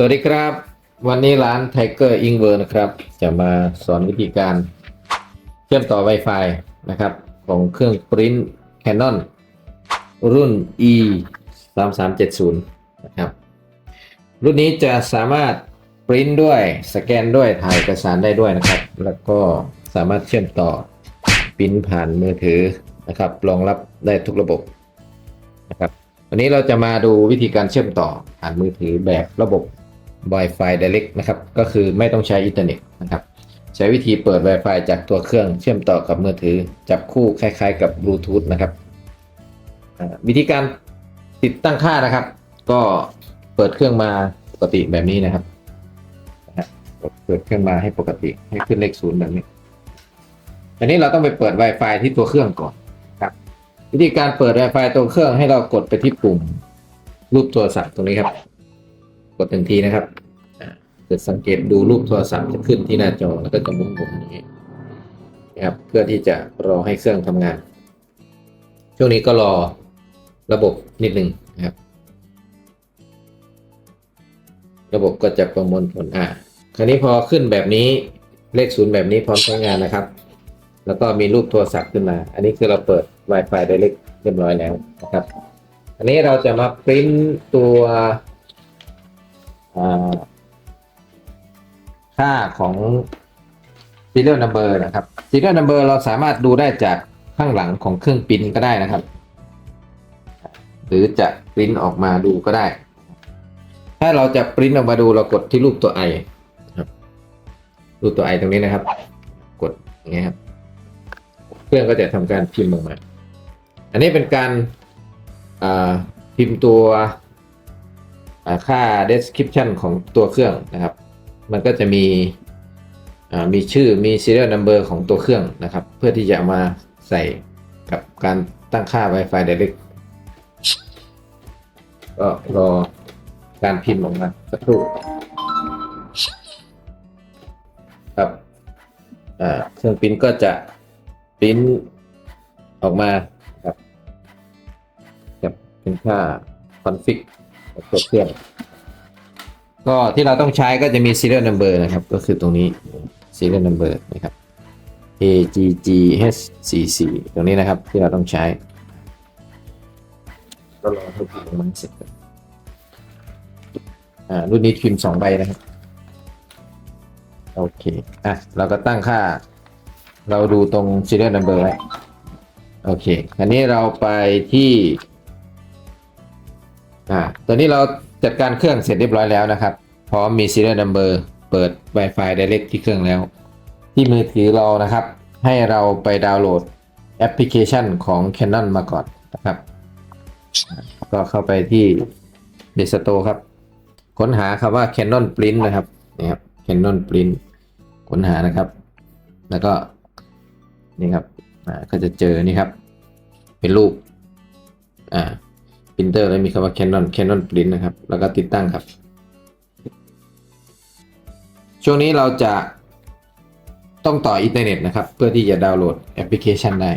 สวัสดีครับ วันนี้ร้าน Tiger i n v e r นะครับ จะมาสอนวิธีการเชื่อมต่อ Wi-Fi นะครับ ของเครื่องปริ้น Canon รุ่น e 3 3 7 0นะครับ รุ่นนี้จะสามารถปริ้นด้วยสแกนด้วยถ่ายเอกสารได้ด้วยนะครับ แล้วก็สามารถเชื่อมต่อปริ้นผ่านมือถือนะครับรองรับได้ทุกระบบนะครับวันนี้เราจะมาดูวิธีการเชื่อมต่อผ่านมือถือแบบระบบ Wi-Fi Direct นะครับก็คือไม่ต้องใช้อินเทอร์เน็ตนะครับใช้วิธีเปิด Wi-Fi จากตัวเครื่องเชื่อมต่อกับมือถือ จับคู่คล้ายๆกับบลูทูธนะครับวิธีการติดตั้งค่านะครับ ก็เปิดเครื่องมาปกติแบบนี้นะครับเปิดเครื่องมาให้ปกติให้ขึ้นเลขศูนย์แบบนี้อันนี้เราต้องไปเปิด Wi-Fi ที่ตัวเครื่องก่อนครับ วิธีการเปิด Wi-Fi ตัวเครื่องให้เรากดไปที่ปุ่มรูปโทรศัพท์ตรงนี้ครับ กดหนึ่งทีนะครับอ่าเกิดสังเกตดูรูปโทรศัพท์จะขึ้นที่หน้าจอแล้วก็จะหมุนๆอย่างนี้นะครับเพื่อที่จะรอให้เครื่องทำงาน ช่วงนี้ก็รอระบบนิดหนึ่งนะครับ ระบบก็จะประมวลผลอ่าคราวนี้พอขึ้นแบบนี้เลขศูนย์แบบนี้พร้อมใช้งานนะครับ แล้วก็มีรูปโทรศัพท์ขึ้นมา อันนี้คือเราเปิด Wi-Fi ได้เล็กเรียบร้อยแล้วนะครับ อันนี้เราจะมาปริ้นตัว ค่าของ serial number นะครับ serial number เราสามารถดูได้จากข้างหลังของเครื่องปริ้นก็ได้นะครับ หรือจะปริ้นออกมาดูก็ได้ ถ้าเราจะปริ้นออกมาดูเรากดที่รูปตัว i ครับรูปตัว i ตรงนี้นะครับ กดอย่างเงี้ยครับ เครื่องก็จะทำการพิมพ์ออกมา อันนี้เป็นการพิมพ์ตัว ค่า description ของตัวเครื่องนะครับ มันก็จะมีมีชื่อมี serial number ของตัวเครื่องนะครับ เพื่อที่จะมาใส่กับการตั้งค่า Wi-Fi Direct ก็รอการพิมพ์ออกมาสักครู่ครับเครื่องปริ้นก็จะปริ้นออกมาครับครับเป็นค่า config ของตัว เครื่อง ก็ที่เราต้องใช้ก็จะมี serial number นะครับ ก็คือตรงนี้ serial number นะครับ AGGH44 ตรงนี้นะครับที่เราต้องใช้ก็รอให้พิมพ์มันเสร็จอนอ่ารุ่นนี้พิมพ์สองใบนะครับ โอเค อะ เราก็ตั้งค่า เราดูตรง serial number ไว้ โอเค อันนี้เราไปที่ อ่าตอนนี้เราจัดการเครื่องเสร็จเรียบร้อยแล้วนะครับ พร้อมมี serial number เปิด Wi-Fi Direct ที่เครื่องแล้ว ที่มือถือเรานะครับ ให้เราไปดาวน์โหลดแอปพลิเคชันของ Canon มาก่อนนะครับ ก็เข้าไปที่ d e s t o r e ครับ ค้นหาคำว่า Canon Print นะครับนี่ครับ Canon Print ค้นหานะครับ แล้วก็นี่ครับก็จะเจอนี่ครับ เป็นรูปอ่า พิมพ์เตอร์แล้วมีคำว่า Canon Canon Print นะครับ แล้วก็ติดตั้งครับ ช่วงนี้เราจะต้องต่ออินเทอร์เน็ตนะครับ เพื่อที่จะดาวน์โหลดแอปพลิเคชันได้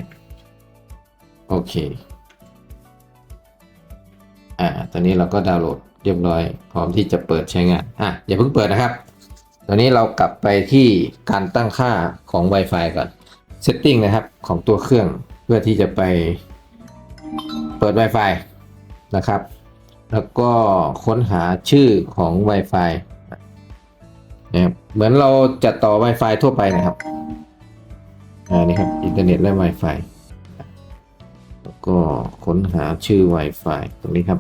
โอเค อ่า ตอนนี้เราก็ดาวน์โหลดเรียบร้อย พร้อมที่จะเปิดใช้งาน อะ อย่าเพิ่งเปิดนะครับ ตอนนี้เรากลับไปที่การตั้งค่าของ Wi-Fi ก่อน Setting นะครับของตัวเครื่องเพื่อที่จะไปเปิด Wi-Fi นะครับ แล้วก็ค้นหาชื่อของ Wi-Fi นะครับเหมือนเราจะต่อ Wi-Fi ทั่วไปนะครับอ่านี่ครับอินเทอร์เน็ตและ Wi-Fi แล้วก็ค้นหาชื่อ Wi-Fi ตรงนี้ครับ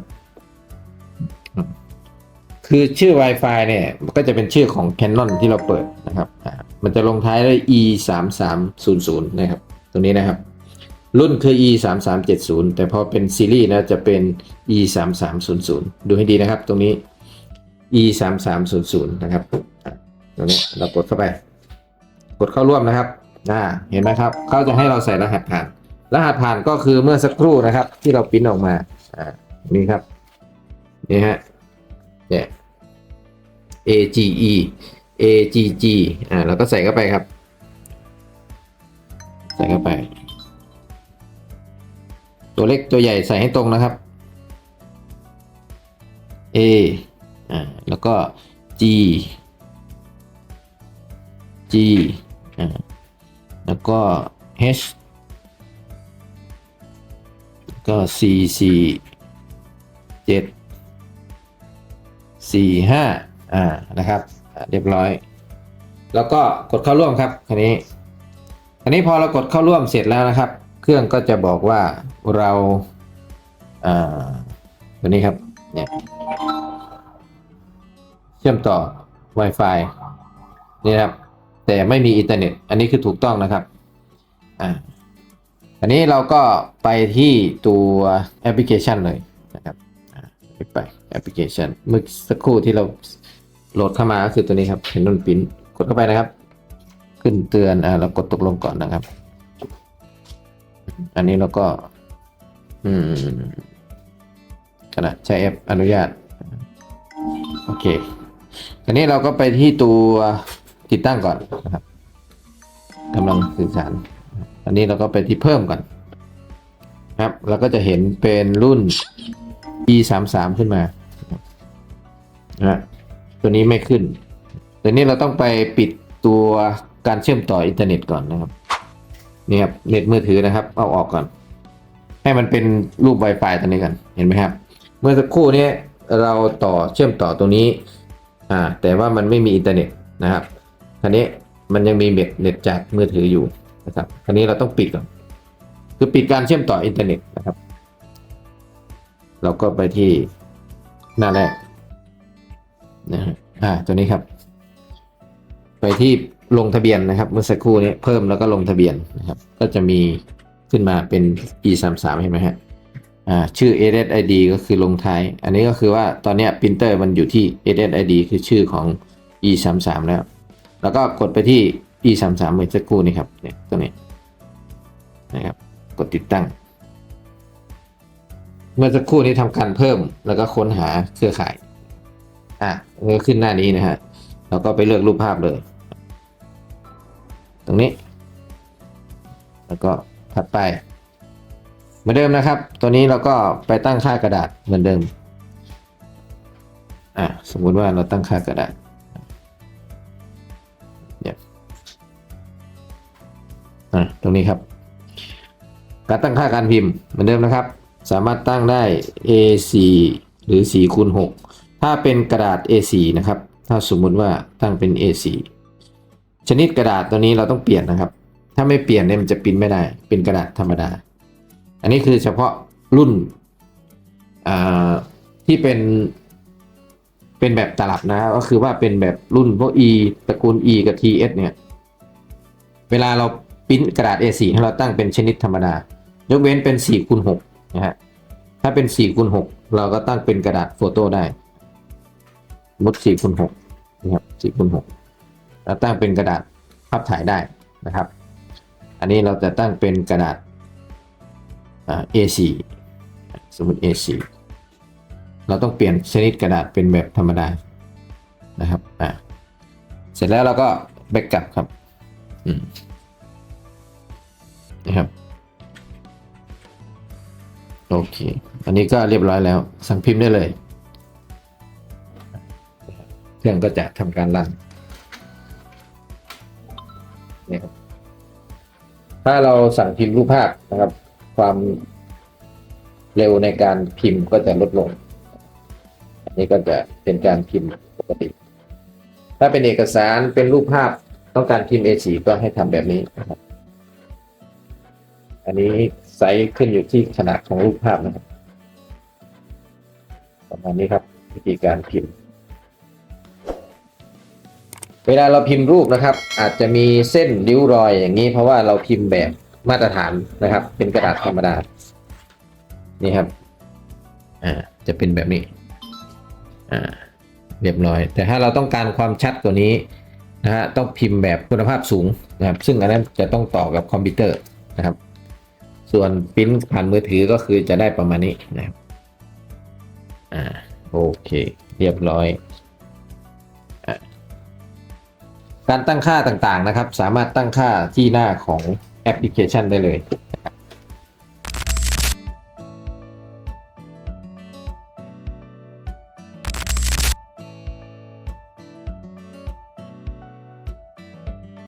คือชื่อ Wi-Fi เนี่ยมันก็จะเป็นชื่อของ Canon ที่เราเปิดนะครับ มันจะลงท้ายด้วย e 3 3 0 0นะครับ ตรงนี้นะครับ รุ่นคือ e 3 3 7 0แต่พอเป็นซีรีส์นะจะเป็น e 3 3 0 0ดูให้ดีนะครับ ตรงนี้ e 3 3 0 0นะครับ ตรงนี้เรากดเข้าไป กดเข้าร่วมนะครับอ่าเห็นไหมครับเขาจะให้เราใส่รหัสผ่าน รหัสผ่านก็คือเมื่อสักครู่นะครับ ที่เราปริ้นออกมาอ่านี่ครับนี่ฮะเนี่ย AGE AGG อ่าเราก็ใส่เข้าไปครับ ใส่เข้าไป ตัวเล็กตัวใหญ่ใส่ให้ตรงนะครับ A อ่าแล้วก็ G G อ่าแล้วก็ H ก็ C C เจ็ดสี่ห้าอ่านะครับ เรียบร้อย แล้วก็กดเข้าร่วมครับคันนี้อันนี้พอเรากดเข้าร่วมเสร็จแล้วนะครับ เครื่องก็จะบอกว่าเราอ่าตัวนี้ครับเนี่ยเชื่อมต่อ Wi-Fi นี่ครับ แต่ไม่มีอินเทอร์เน็ต อันนี้คือถูกต้องนะครับอ่าอันนี้เราก็ไปที่ตัวแอปพลิเคชันเลยนะครับอ่าไปแอปพลิเคชันเมื่อสักครู่ที่เราโหลดเข้ามาก็คือตัวนี้ครับ Canon Print กดเข้าไปนะครับ ขึ้นเตือนอ่าเรากดตกลงก่อนนะครับ อันนี้เราก็ อืมขณะใช้แอปอนุญาต โอเคอันนี้เราก็ไปที่ตัวติดตั้งก่อนนะครับกำลังสื่อสาร อันนี้เราก็ไปที่เพิ่มก่อน ครับเราก็จะเห็นเป็นรุ่น e 3 3ขึ้นมานะตัวนี้ไม่ขึ้น ตัวนี้เราต้องไปปิดตัวการเชื่อมต่ออินเทอร์เน็ตก่อนนะครับ นี่ครับเน็ตมือถือนะครับ เอาออกก่อน ให้มันเป็นรูป Wi-Fi ตัวนี้กันเห็นไหมครับ เมื่อสักครู่นี้เราต่อเชื่อมต่อตรงนี้อ่าแต่ว่ามันไม่มีอินเทอร์เน็ตนะครับคราวนี้มันยังมีเน็ตเน็ตจากมือถืออยู่นะครับคราวนี้เราต้องปิดก่อนคือปิดการเชื่อมต่ออินเทอร์เน็ตนะครับ เราก็ไปที่หน้าแรกนะฮะอ่าตัวนี้ครับ ไปที่ ลงทะเบียนนะครับ เมื่อสักครู่นี้เพิ่มแล้วก็ลงทะเบียนนะครับ ก็จะมีขึ้นมาเป็น e 3 3เห็นไหมฮะชื่อ SSID ก็คือลงท้าย อันนี้ก็คือว่าตอนนี้ยปรินเตอร์มันอยู่ที่ SSID คือชื่อของ e 3 3แล้ว แล้วก็กดไปที่ e 3 3เมื่อสักครู่นี้ครับเนี่ยตัวนี้นะครับ กดติดตั้ง เมื่อสักครู่นี้ทำการเพิ่มแล้วก็ค้นหาเครือข่าย อะเมื่อขึ้นหน้านี้นะฮะ เราก็ไปเลือกรูปภาพเลย ตรงนี้ แล้วก็ถัดไป เหมือนเดิมนะครับ ตัวนี้เราก็ไปตั้งค่ากระดาษเหมือนเดิมอะสมมุติว่าเราตั้งค่ากระดาษเนี่ยอะตรงนี้ครับ การตั้งค่าการพิมพ์เหมือนเดิมนะครับ สามารถตั้งได้ A4 หรือ4คูณ6ถ้าเป็นกระดาษ A4 นะครับ ถ้าสมมุติว่าตั้งเป็น A4 ชนิดกระดาษตัวนี้เราต้องเปลี่ยนนะครับ ถ้าไม่เปลี่ยนเนี่ยมันจะปิ้นไม่ได้เป็นกระดาษธรรมดา อันนี้คือเฉพาะรุ่นที่เป็นเป็นแบบตลับนะก็คือว่าเป็นแบบรุ่นพวก E ตระกูล E กับ TS เนี่ย เวลาเราปริ้นกระดาษ A4 ให้เราตั้งเป็นชนิดธรรมดา ยกเว้นเป็น4คูณ6นะฮะ ถ้าเป็น4คูณ6เราก็ตั้งเป็นกระดาษโฟโต้ได้ลด4คูณ6นะครับ4คูณ6 เราตั้งเป็นกระดาษภาพถ่ายได้นะครับ อันนี้เราจะตั้งเป็นกระดาษ A4 สมมติ A4 เราต้องเปลี่ยนชนิดกระดาษเป็นแบบธรรมดานะครับอ่าเสร็จแล้วเราก็แบกกลับครับนะครับโอเค อันนี้ก็เรียบร้อยแล้ว สั่งพิมพ์ได้เลย เครื่องก็จะทำการรัน ถ้าเราสั่งพิมพ์รูปภาพนะครับ ความเร็วในการพิมพ์ก็จะลดลง อันนี้ก็จะเป็นการพิมพ์ปกติ ถ้าเป็นเอกสารเป็นรูปภาพต้องการพิมพ์ A4 ก็ให้ทำแบบนี้นะครับ อันนี้ไซส์ขึ้นอยู่ที่ขนาดของรูปภาพนะครับ ประมาณนี้ครับวิธีการพิมพ์ เวลาเราพิมพ์รูปนะครับ อาจจะมีเส้นริ้วรอยอย่างนี้ เพราะว่าเราพิมพ์แบบมาตรฐานนะครับ เป็นกระดาษธรรมดา นี่ครับ อ่า จะเป็นแบบนี้ อ่า เรียบร้อย แต่ถ้าเราต้องการความชัดกว่านี้นะฮะ ต้องพิมพ์แบบคุณภาพสูงนะครับ ซึ่งอันนั้นจะต้องต่อกับคอมพิวเตอร์นะครับ ส่วนปริ้นผ่านมือถือก็คือจะได้ประมาณนี้นะครับ อ่า โอเค เรียบร้อย การตั้งค่าต่างๆนะครับ สามารถตั้งค่าที่หน้าของแอปพลิเคชันได้เลยนะ